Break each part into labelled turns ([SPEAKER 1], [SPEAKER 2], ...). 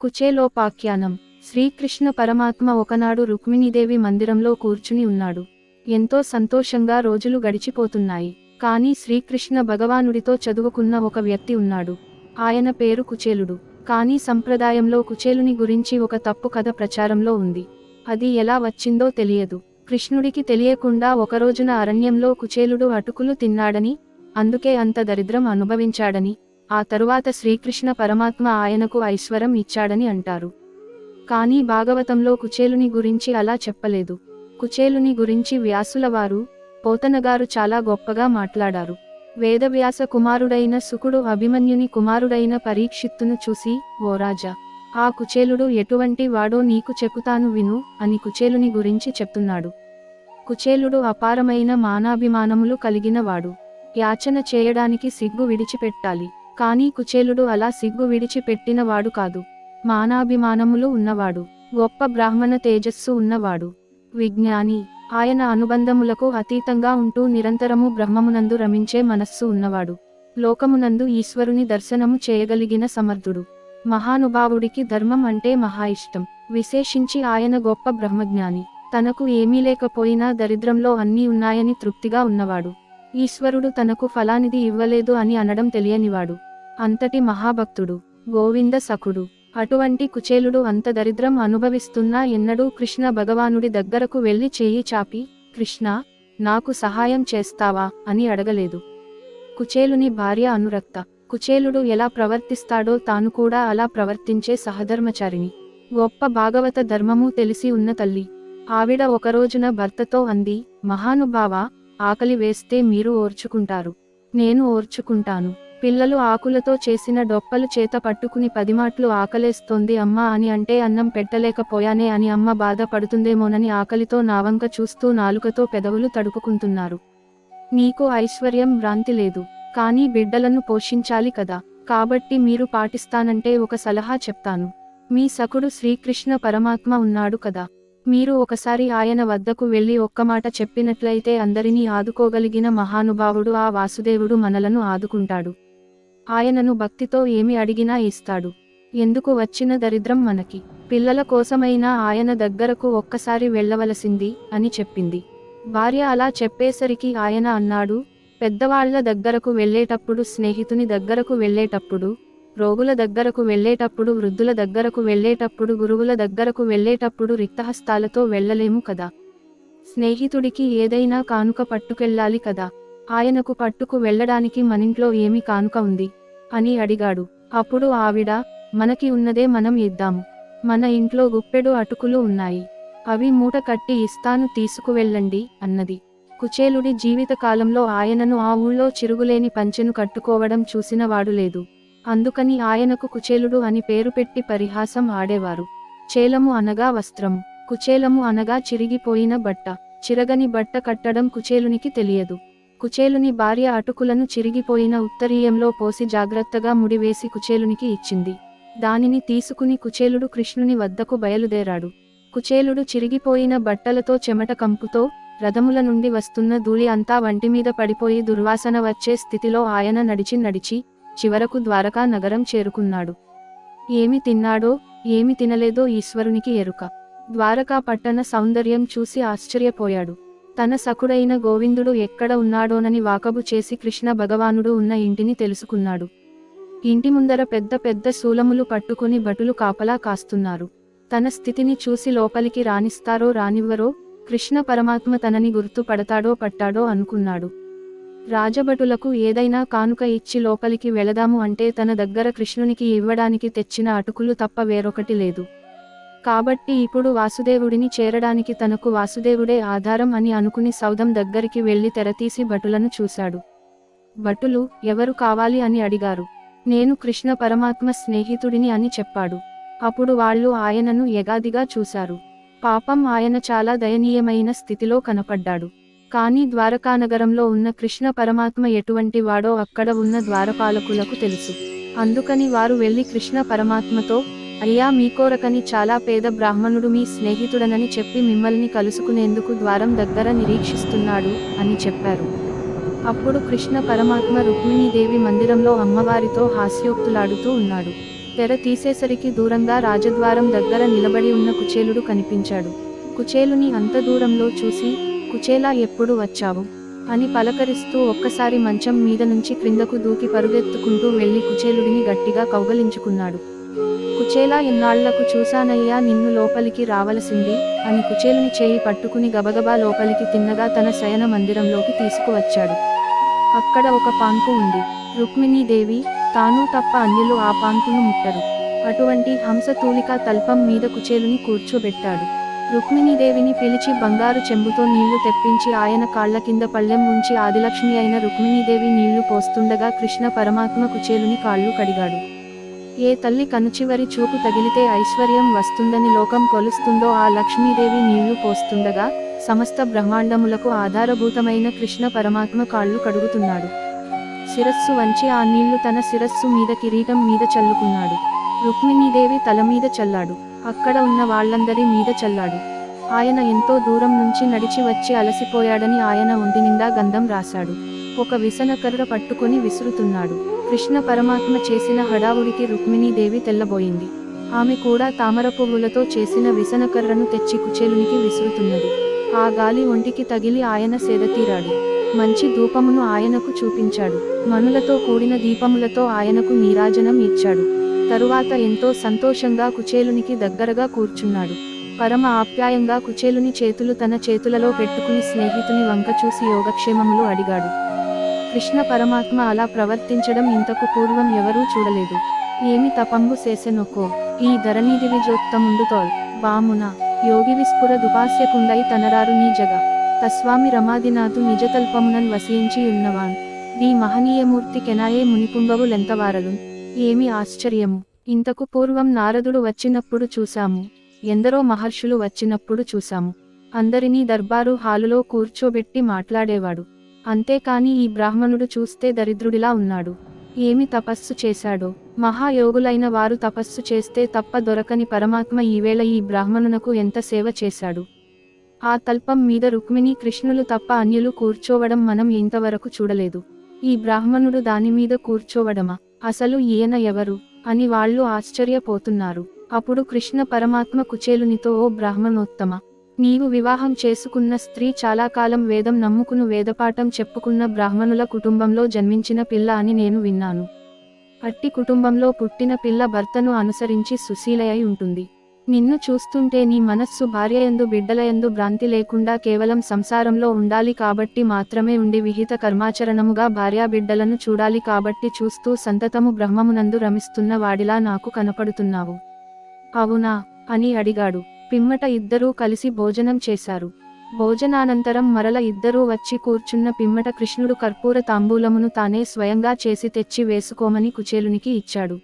[SPEAKER 1] కుచేలోపాఖ్యానం. శ్రీకృష్ణ పరమాత్మ ఒకనాడు రుక్మిణీదేవి మందిరంలో కూర్చుని ఉన్నాడు. ఎంతో సంతోషంగా రోజులు గడిచిపోతున్నాయి. కానీ శ్రీకృష్ణ భగవానుడితో చదువుకున్న ఒక వ్యక్తి ఉన్నాడు. ఆయన పేరు కుచేలుడు. కానీ సంప్రదాయంలో కుచేలుని గురించి ఒక తప్పు కథ ప్రచారంలో ఉంది. అది ఎలా వచ్చిందో తెలియదు. కృష్ణుడికి తెలియకుండా ఒకరోజున అరణ్యంలో కుచేలుడు అటుకులు తిన్నాడని అందుకే అంత దరిద్రం అనుభవించాడని ఆ తరువాత శ్రీకృష్ణ పరమాత్మ ఆయనకు ఐశ్వరం ఇచ్చాడని అంటారు. కానీ భాగవతంలో కుచేలుని గురించి అలా చెప్పలేదు. కుచేలుని గురించి వ్యాసులవారు పోతనగారు చాలా గొప్పగా మాట్లాడారు. వేదవ్యాస కుమారుడైన సుకుడు అభిమన్యుని కుమారుడైన పరీక్షిత్తును చూసి ఓ రాజా ఆ కుచేలుడు ఎటువంటి వాడో నీకు చెబుతాను విను అని కుచేలుని గురించి చెప్తున్నాడు. కుచేలుడు అపారమైన మానాభిమానములు కలిగిన వాడు. యాచన చేయడానికి సిగ్గు విడిచిపెట్టాలి. కానీ కుచేలుడు అలా సిగ్గు విడిచిపెట్టినవాడు కాదు. మానాభిమానములు ఉన్నవాడు. గొప్ప బ్రాహ్మణ తేజస్సు ఉన్నవాడు. విజ్ఞాని. ఆయన అనుబంధములకు అతీతంగా ఉంటూ నిరంతరము బ్రహ్మమునందు రమించే మనస్సు ఉన్నవాడు. లోకమునందు ఈశ్వరుని దర్శనము చేయగలిగిన సమర్థుడు. మహానుభావుడికి ధర్మం అంటే మహా ఇష్టం. విశేషించి ఆయన గొప్ప బ్రహ్మజ్ఞాని. తనకు ఏమీ లేకపోయినా దరిద్రంలో అన్నీ ఉన్నాయని తృప్తిగా ఉన్నవాడు. ఈశ్వరుడు తనకు ఫలానిది ఇవ్వలేదు అని అనడం తెలియనివాడు. అంతటి మహాభక్తుడు గోవింద సఖుడు. అటువంటి కుచేలుడు అంత దరిద్రం అనుభవిస్తున్నా ఎన్నడూ కృష్ణ భగవానుడి దగ్గరకు వెళ్ళి చేయి చాపి కృష్ణ నాకు సహాయం చేస్తావా? అని అడగలేదు. కుచేలుని భార్య అనురక్త. కుచేలుడు ఎలా ప్రవర్తిస్తాడో తాను కూడా అలా ప్రవర్తించే సహధర్మచారిణి. గొప్ప భాగవత ధర్మము తెలిసి ఉన్న తల్లి. ఆవిడ ఒకరోజున భర్తతో అంది మహానుభావ ఆకలి వేస్తే మీరు ఓర్చుకుంటారు. నేను ఓర్చుకుంటాను. పిల్లలు ఆకులతో చేసిన డొప్పలు చేత పట్టుకుని పదిమాట్లు ఆకలేస్తోంది అమ్మా అని అంటే అన్నం పెట్టలేకపోయానే అని అమ్మ బాధపడుతుందేమోనని ఆకలితో నావంక చూస్తూ నాలుకతో పెదవులు తడుపుకుంటున్నారు. నీకు ఐశ్వర్యం భ్రాంతి లేదు కానీ బిడ్డలను పోషించాలి కదా కాబట్టి మీరు పాటిస్తానంటే ఒక సలహా చెప్తాను. మీ సకుడు శ్రీకృష్ణ పరమాత్మ ఉన్నాడు కదా మీరు ఒకసారి ఆయన వద్దకు వెళ్ళి ఒక్కమాట చెప్పినట్లయితే అందరినీ ఆదుకోగలిగిన మహానుభావుడు ఆ వాసుదేవుడు మనలను ఆదుకుంటాడు. ఆయనను భక్తితో ఏమి అడిగినా ఇస్తాడు. ఎందుకు వచ్చిన దరిద్రం మనకి? పిల్లల కోసమైనా ఆయన దగ్గరకు ఒక్కసారి వెళ్ళవలసింది అని చెప్పింది. భార్య అలా చెప్పేసరికి ఆయన అన్నాడు పెద్దవాళ్ళ దగ్గరకు వెళ్ళేటప్పుడు స్నేహితుని దగ్గరకు వెళ్ళేటప్పుడు రోగుల దగ్గరకు వెళ్ళేటప్పుడు వృద్ధుల దగ్గరకు వెళ్ళేటప్పుడు గురువుల దగ్గరకు వెళ్ళేటప్పుడు రిక్తహస్తాలతో వెళ్ళలేము కదా? స్నేహితుడికి ఏదైనా కానుక పట్టుకెళ్ళాలి కదా? ఆయనకు పట్టుకు వెళ్ళడానికి మనింట్లో ఏమి కానుక ఉంది? అని అడిగాడు. అప్పుడు ఆవిడ మనకి ఉన్నదే మనం ఇద్దాము. మన ఇంట్లో గుప్పెడు అటుకులు ఉన్నాయి. అవి మూట కట్టి ఇస్తాను తీసుకువెళ్ళండి అన్నది. కుచేలుడి జీవితకాలంలో ఆయనను ఆ ఊళ్ళో చిరుగులేని పంచెను కట్టుకోవడం చూసిన వాడు లేదు. అందుకని ఆయనకు కుచేలుడు అని పేరు పెట్టి పరిహాసం ఆడేవారు. చేలము అనగా వస్త్రము. కుచేలము అనగా చిరిగిపోయిన బట్ట. చిరగని బట్ట కట్టడం కుచేలునికి తెలియదు. కుచేలుని భార్య అటుకులను చిరిగిపోయిన ఉత్తరీయంలో పోసి జాగ్రత్తగా ముడివేసి కుచేలునికి ఇచ్చింది. దానిని తీసుకుని కుచేలుడు కృష్ణుని వద్దకు బయలుదేరాడు. కుచేలుడు చిరిగిపోయిన బట్టలతో చెమట కంపుతో రథముల నుండి వస్తున్న ధూళి అంతా వంటిమీద పడిపోయి దుర్వాసన వచ్చే స్థితిలో ఆయన నడిచి నడిచి చివరకు ద్వారకా నగరం చేరుకున్నాడు. ఏమి తిన్నాడో ఏమి తినలేదో ఈశ్వరునికి ఎరుక. ద్వారకా పట్టణ సౌందర్యం చూసి ఆశ్చర్యపోయాడు. తన సకుడైన గోవిందుడు ఎక్కడ ఉన్నాడోనని వాకబు చేసి కృష్ణ భగవానుడు ఉన్న ఇంటిని తెలుసుకున్నాడు. ఇంటి ముందర పెద్ద పెద్ద శూలములు పట్టుకుని భటులు కాపలా కాస్తున్నారు. తన స్థితిని చూసి లోపలికి రాణిస్తారో రానివ్వరో కృష్ణ పరమాత్మ తనని గుర్తు పడతాడో పట్టాడో అనుకున్నాడు. రాజభటులకు ఏదైనా కానుక ఇచ్చి లోపలికి వెళదాము అంటే తన దగ్గర కృష్ణునికి ఇవ్వడానికి తెచ్చిన అటుకులు తప్ప వేరొకటి లేదు. కాబట్టి ఇప్పుడు వాసుదేవుడిని చేరడానికి తనకు వాసుదేవుడే ఆధారం అని అనుకుని సౌదం దగ్గరికి వెళ్ళి తెరతీసి భటులను చూశాడు. భటులు ఎవరు కావాలి అని అడిగారు. నేను కృష్ణ పరమాత్మ స్నేహితుడిని అని చెప్పాడు. అప్పుడు వాళ్ళు ఆయనను ఎగాదిగా చూశారు. పాపం ఆయన చాలా దయనీయమైన స్థితిలో కనపడ్డాడు. కానీ ద్వారకానగరంలో ఉన్న కృష్ణ పరమాత్మ ఎటువంటి వాడో అక్కడ ఉన్న ద్వారపాలకులకు తెలుసు. అందుకని వారు వెళ్ళి కృష్ణ పరమాత్మతో అయ్యా మీకోరకని చాలా పేద బ్రాహ్మణుడు మీ స్నేహితుడనని చెప్పి మిమ్మల్ని కలుసుకునేందుకు ద్వారం దగ్గర నిరీక్షిస్తున్నాడు అని చెప్పారు. అప్పుడు కృష్ణ పరమాత్మ రుక్మిణీదేవి మందిరంలో అమ్మవారితో హాస్యోక్తులాడుతూ ఉన్నాడు. తెర తీసేసరికి దూరంగా రాజద్వారం దగ్గర నిలబడి ఉన్న కుచేలుడు కనిపించాడు. కుచేలుని అంత దూరంలో చూసి కుచేలా ఎప్పుడు వచ్చావు అని పలకరిస్తూ ఒక్కసారి మంచం మీద నుంచి క్రిందకు దూకి పరుగెత్తుకుంటూ వెళ్ళి కుచేలుడిని గట్టిగా కౌగలించుకున్నాడు. కుచేలా ఎన్నాళ్ళకు చూశానయ్యా నిన్ను లోపలికి రావలసింది అని కుచేలుని చేయి పట్టుకుని గబగబా లోపలికి తిన్నగా తన శయన మందిరంలోకి తీసుకువచ్చాడు. అక్కడ ఒక పాన్పు ఉంది. రుక్మిణీదేవి తాను తప్ప అన్యులు ఆ పాన్పును ముట్టరు. అటువంటి హంసతూలిక తల్పం మీద కుచేలుని కూర్చోబెట్టాడు. రుక్మిణీదేవిని పిలిచి బంగారు చెంబుతో నీళ్ళు తెప్పించి ఆయన కాళ్ళ కింద పళ్ళెం ఉంచి ఆదిలక్ష్మి అయిన రుక్మిణీదేవి నీళ్ళు పోస్తుండగా కృష్ణ పరమాత్మ కుచేలుని కాళ్ళు కడిగాడు. ఏ తల్లి కనుచివరి చూపు తగిలితే ఐశ్వర్యం వస్తుందని లోకం కొలుస్తుందో ఆ లక్ష్మీదేవి నీళ్ళు పోస్తుండగా సమస్త బ్రహ్మాండములకు ఆధారభూతమైన కృష్ణ పరమాత్మ కాళ్ళు కడుగుతున్నాడు. శిరస్సు వంచి ఆ నీళ్ళు తన శిరస్సు మీద కిరీటం మీద చల్లుకున్నాడు. రుక్మిణీదేవి తల మీద చల్లాడు. అక్కడ ఉన్న వాళ్ళందరి మీద చల్లాడు. ఆయన ఎంతో దూరం నుంచి నడిచి వచ్చి అలసిపోయాడని ఆయన ఒంటి నిండా గంధం రాశాడు. ఒక విసనకర్ర పట్టుకొని విసురుతున్నాడు. కృష్ణ పరమాత్మ చేసిన హడావుడికి రుక్మిణీదేవి తెల్లబోయింది. ఆమె కూడా తామర పువ్వులతో చేసిన విసనకర్రను తెచ్చి కుచేలునికి విసురుతున్నది. ఆ గాలి ఒంటికి తగిలి ఆయన సేదతీరాడు. మంచి ధూపమును ఆయనకు చూపించాడు. మనులతో కూడిన దీపములతో ఆయనకు నీరాజనం ఇచ్చాడు. తరువాత ఎంతో సంతోషంగా కుచేలునికి దగ్గరగా కూర్చున్నాడు. పరమ ఆప్యాయంగా కుచేలుని చేతులు తన చేతులలో పెట్టుకుని స్నేహితుని వంక చూసి యోగక్షేమములు అడిగాడు. కృష్ణ పరమాత్మ అలా ప్రవర్తించడం ఇంతకు పూర్వం ఎవరూ చూడలేదు. ఏమి తపంబు చేసెనొకో ఈ ధరణీదివి జోత్తముండుతోల్ బామున యోగి విస్ఫుర దుపాస్యకుండై తనరారు నీ జగ. తస్వామి రమాదినాథు నిజతల్పమునన్ వసించి ఉన్నవాన్ నీ మహనీయమూర్తి కెనాయే మునిపుంగవులెంతవారలు ఏమి ఆశ్చర్యము. ఇంతకు పూర్వం నారదుడు వచ్చినప్పుడు చూశాము. ఎందరో మహర్షులు వచ్చినప్పుడు చూశాము. అందరినీ దర్బారు హాలులో కూర్చోబెట్టి మాట్లాడేవాడు. అంతేకాని ఈ బ్రాహ్మణుడు చూస్తే దరిద్రుడిలా ఉన్నాడు. ఏమి తపస్సు చేశాడో? మహాయోగులైన వారు తపస్సు చేస్తే తప్ప దొరకని పరమాత్మ ఈవేళ ఈ బ్రాహ్మణునకు ఎంత సేవ చేశాడు? ఆ తల్పం మీద రుక్మిణి కృష్ణులు తప్ప అన్యులు కూర్చోవడం మనం ఇంతవరకు చూడలేదు. ఈ బ్రాహ్మణుడు దానిమీద కూర్చోవడమా? అసలు ఈయన ఎవరు? అని వాళ్ళు ఆశ్చర్యపోతున్నారు. అప్పుడు కృష్ణ పరమాత్మ కుచేలునితో ఓ బ్రాహ్మణోత్తమ! నీవు వివాహం చేసుకున్న స్త్రీ చాలా కాలం వేదం నమ్ముకును వేదపాఠం చెప్పుకున్న బ్రాహ్మణుల కుటుంబంలో జన్మించిన పిల్ల అని నేను విన్నాను. అట్టి కుటుంబంలో పుట్టిన పిల్ల భర్తను అనుసరించి సుశీలయై ఉంటుంది. నిన్ను చూస్తుంటే నీ మనస్సు భార్యయందు బిడ్డలయందు భ్రాంతి లేకుండా కేవలం సంసారంలో ఉండాలి కాబట్టి మాత్రమే ఉండి విహిత కర్మాచరణముగా భార్యాబిడ్డలను చూడాలి కాబట్టి చూస్తూ సంతతము బ్రహ్మమునందు రమిస్తున్న వాడిలా నాకు కనపడుతున్నావు. అవునా? అని అడిగాడు. పిమ్మట ఇద్దరూ కలిసి భోజనం చేశారు. భోజనానంతరం మరల ఇద్దరూ వచ్చి కూర్చున్న పిమ్మట కృష్ణుడు కర్పూర తాంబూలమును తానే స్వయంగా చేసి తెచ్చి వేసుకోమని కుచేలునికి ఇచ్చాడు.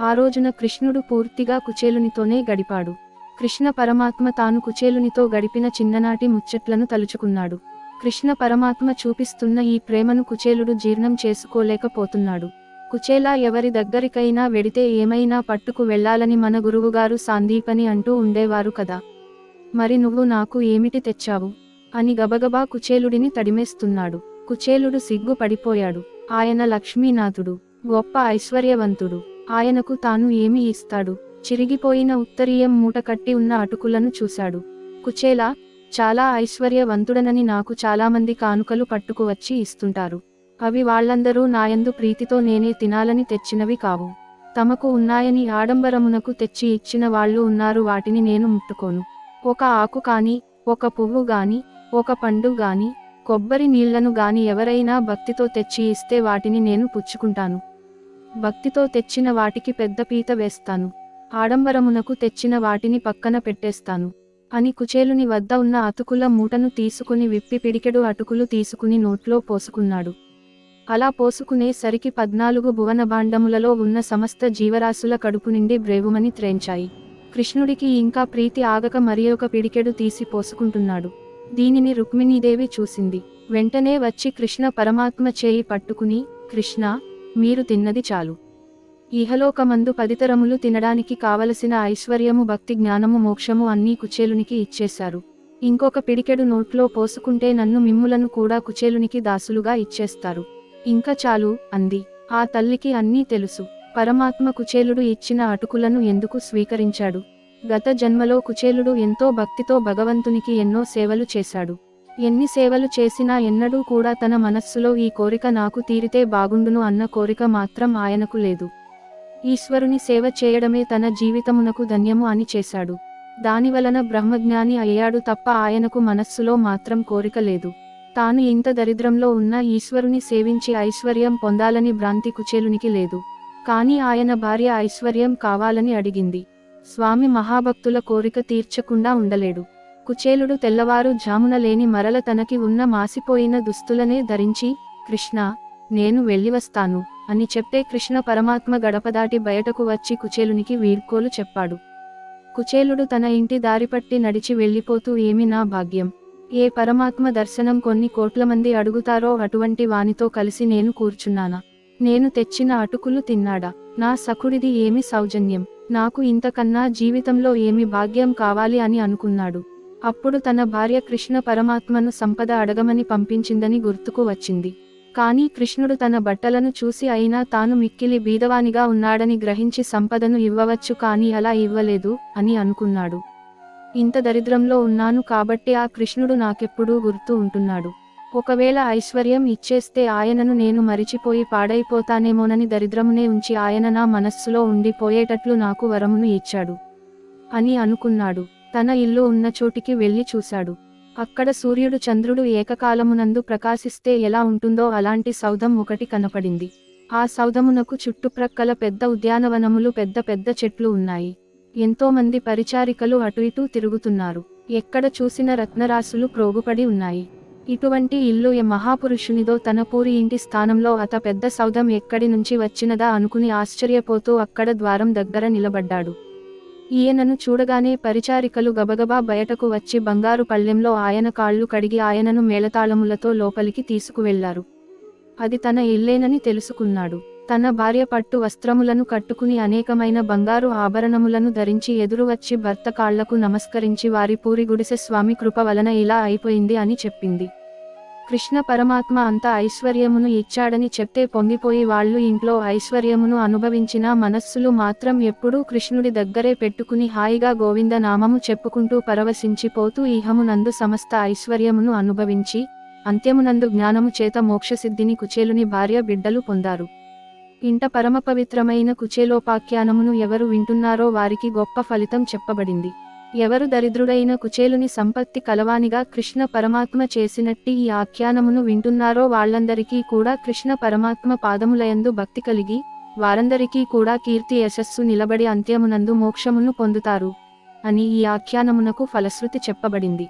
[SPEAKER 1] ఆ రోజున కృష్ణుడు పూర్తిగా కుచేలునితోనే గడిపాడు. కృష్ణ పరమాత్మ తాను కుచేలునితో గడిపిన చిన్ననాటి ముచ్చట్లను తలుచుకున్నాడు. కృష్ణ పరమాత్మ చూపిస్తున్న ఈ ప్రేమను కుచేలుడు జీర్ణం చేసుకోలేకపోతున్నాడు. కుచేలా ఎవరి దగ్గరికైనా వెడితే ఏమైనా పట్టుకు వెళ్ళాలని మన గురువుగారు సాందీపని అంటూ ఉండేవారు కదా. మరి నువ్వు నాకు ఏమిటి తెచ్చావు? అని గబగబా కుచేలుడిని తడిమేస్తున్నాడు. కుచేలుడు సిగ్గు పడిపోయాడు. ఆయన లక్ష్మీనాథుడు గొప్ప ఐశ్వర్యవంతుడు. ఆయనకు తాను ఏమి ఇస్తాడు? చిరిగిపోయిన ఉత్తరీయం మూటకట్టి ఉన్న అటుకులను చూశాడు. కుచేలా చాలా ఐశ్వర్యవంతుడనని నాకు చాలామంది కానుకలు పట్టుకువచ్చి ఇస్తుంటారు. అవి వాళ్ళందరూ నాయందు ప్రీతితో నేనే తినాలని తెచ్చినవి కావు. తమకు ఉన్నాయని ఆడంబరమునకు తెచ్చి ఇచ్చిన వాళ్ళు ఉన్నారు వాటిని నేను ముట్టుకోను. ఒక ఆకు కాని ఒక పువ్వు గాని ఒక పండు గాని కొబ్బరి నీళ్ళను గాని ఎవరైనా భక్తితో తెచ్చి ఇస్తే వాటిని నేను పుచ్చుకుంటాను. భక్తితో తెచ్చిన వాటికి పెద్ద పీత వేస్తాను. ఆడంబరమునకు తెచ్చిన వాటిని పక్కన పెట్టేస్తాను. అని కుచేలుని వద్ద ఉన్న అతుకుల మూటను తీసుకుని విప్పి పిడికెడు అటుకులు తీసుకుని నోట్లో పోసుకున్నాడు. అలా పోసుకునే సరికి పద్నాలుగు భువనభాండములలో ఉన్న సమస్త జీవరాశుల కడుపు నిండి బ్రేవుమని త్రేంచాయి. కృష్ణుడికి ఇంకా ప్రీతి ఆగక మరి ఒక పిడికెడు తీసి పోసుకుంటున్నాడు. దీనిని రుక్మిణీదేవి చూసింది. వెంటనే వచ్చి కృష్ణ పరమాత్మ చేయి పట్టుకుని కృష్ణ మీరు తిన్నది చాలు. ఇహలోకమందు పదితరములు తినడానికి కావలసిన ఐశ్వర్యము భక్తి జ్ఞానము మోక్షము అన్నీ కుచేలునికి ఇచ్చేశారు. ఇంకొక పిడికెడు నోట్లో పోసుకుంటే నన్ను మిమ్ములను కూడా కుచేలునికి దాసులుగా ఇచ్చేస్తారు. ఇంకా చాలు అంది. ఆ తల్లికి అన్నీ తెలుసు. పరమాత్మ కుచేలుడు ఇచ్చిన అటుకులను ఎందుకు స్వీకరించాడు? గత జన్మలో కుచేలుడు ఎంతో భక్తితో భగవంతునికి ఎన్నో సేవలు చేశాడు. ఎన్ని సేవలు చేసినా ఎన్నడూ కూడా తన మనస్సులో ఈ కోరిక నాకు తీరితే బాగుండును అన్న కోరిక మాత్రం ఆయనకు లేదు. ఈశ్వరుని సేవ చేయడమే తన జీవితమునకు ధన్యము అని చేశాడు. దానివలన బ్రహ్మజ్ఞాని అయ్యాడు తప్ప ఆయనకు మనస్సులో మాత్రం కోరిక లేదు. తాను ఇంత దరిద్రంలో ఉన్న ఈశ్వరుని సేవించి ఐశ్వర్యం పొందాలని భ్రాంతి కుచేలునికి లేదు. కానీ ఆయన భార్య ఐశ్వర్యం కావాలని అడిగింది. స్వామి మహాభక్తుల కోరిక తీర్చకుండా ఉండలేడు. కుచేలుడు తెల్లవారు జామున లేని మరల తనకి ఉన్న మాసిపోయిన దుస్తులనే ధరించి కృష్ణ నేను వెళ్ళివస్తాను అని చెప్తే కృష్ణ పరమాత్మ గడపదాటి బయటకు వచ్చి కుచేలునికి వీడ్కోలు చెప్పాడు. కుచేలుడు తన ఇంటి దారిపట్టి నడిచి వెళ్ళిపోతూ ఏమి నా భాగ్యం? ఏ పరమాత్మ దర్శనం కొన్ని కోట్ల మంది అడుగుతారో అటువంటి వానితో కలిసి నేను కూర్చున్నానా? నేను తెచ్చిన అటుకులు తిన్నాడా? నా సకుడిది ఏమి సౌజన్యం? నాకు ఇంతకన్నా జీవితంలో ఏమి భాగ్యం కావాలి అని అనుకున్నాడు. అప్పుడు తన భార్య కృష్ణ పరమాత్మను సంపద అడగమని పంపించిందని గుర్తుకు వచ్చింది. కానీ కృష్ణుడు తన బట్టలను చూసి అయినా తాను మిక్కిలి బీదవానిగా ఉన్నాడని గ్రహించి సంపదను ఇవ్వవచ్చు కానీ అలా ఇవ్వలేదు అని అనుకున్నాడు. ఇంత దరిద్రంలో ఉన్నాను కాబట్టి ఆ కృష్ణుడు నాకెప్పుడూ గుర్తు ఉంటున్నాడు. ఒకవేళ ఐశ్వర్యం ఇచ్చేస్తే ఆయనను నేను మరిచిపోయి పాడైపోతానేమోనని దరిద్రమునే ఉంచి ఆయన నా మనస్సులో ఉండిపోయేటట్లు నాకు వరమును ఇచ్చాడు. అని అనుకున్నాడు. తన ఇల్లు ఉన్న చోటికి వెళ్ళి చూశాడు. అక్కడ సూర్యుడు చంద్రుడు ఏకకాలమునందు ప్రకాశిస్తే ఎలా ఉంటుందో అలాంటి సౌధం ఒకటి కనపడింది. ఆ సౌధమునకు చుట్టుప్రక్కల పెద్ద ఉద్యానవనములు పెద్ద పెద్ద చెట్లు ఉన్నాయి. ఎంతోమంది పరిచారికలు అటు ఇటు తిరుగుతున్నారు. ఎక్కడ చూసిన రత్నరాసులు ప్రోగుపడి ఉన్నాయి. ఇటువంటి ఇల్లు ఏ మహాపురుషునిదో తన పూరి ఇంటి స్థానంలో అత పెద్ద సౌధం ఎక్కడి నుంచి వచ్చినదా అనుకుని ఆశ్చర్యపోతూ అక్కడ ద్వారం దగ్గర నిలబడ్డాడు. ఈయనను చూడగానే పరిచారికలు గబగబా బయటకు వచ్చి బంగారు పళ్ళెంలో ఆయన కాళ్ళు కడిగి ఆయనను మేళతాళములతో లోపలికి తీసుకువెళ్ళారు. అది తన ఇల్లేనని తెలుసుకున్నాడు. తన భార్య పట్టు వస్త్రములను కట్టుకుని అనేకమైన బంగారు ఆభరణములను ధరించి ఎదురువచ్చి భర్త కాళ్ళకు నమస్కరించి వారి పూరి గుడిసె స్వామి కృప వలన ఇలా అయిపోయింది అని చెప్పింది. కృష్ణ పరమాత్మ అంత ఐశ్వర్యమును ఇచ్చాడని చెప్తే పొంగిపోయి వాళ్ళు ఇంట్లో ఐశ్వర్యమును అనుభవించిన మనస్సులు మాత్రం ఎప్పుడూ కృష్ణుడి దగ్గరే పెట్టుకుని హాయిగా గోవింద నామము చెప్పుకుంటూ పరవశించిపోతూ ఇహమునందు సమస్త ఐశ్వర్యమును అనుభవించి అంత్యమునందు జ్ఞానము చేత మోక్షసిద్ధిని కుచేలుని భార్య బిడ్డలు పొందారు. ఇంట పరమపవిత్రమైన కుచేలోపాఖ్యానమును ఎవరు వింటున్నారో వారికి గొప్ప ఫలితం చెప్పబడింది. ఎవరు దరిద్రుడైన కుచేలుని సంపత్తి కలవానిగా కృష్ణ పరమాత్మ చేసినట్టి ఈ ఆఖ్యానమును వింటున్నారో వాళ్ళందరికీ కూడా కృష్ణ పరమాత్మ పాదములయందు భక్తి కలిగి వారందరికీ కూడా కీర్తి యశస్సు నిలబడి అంత్యమునందు మోక్షమును పొందుతారు అని ఈ ఆఖ్యానమునకు ఫలశ్రుతి చెప్పబడింది.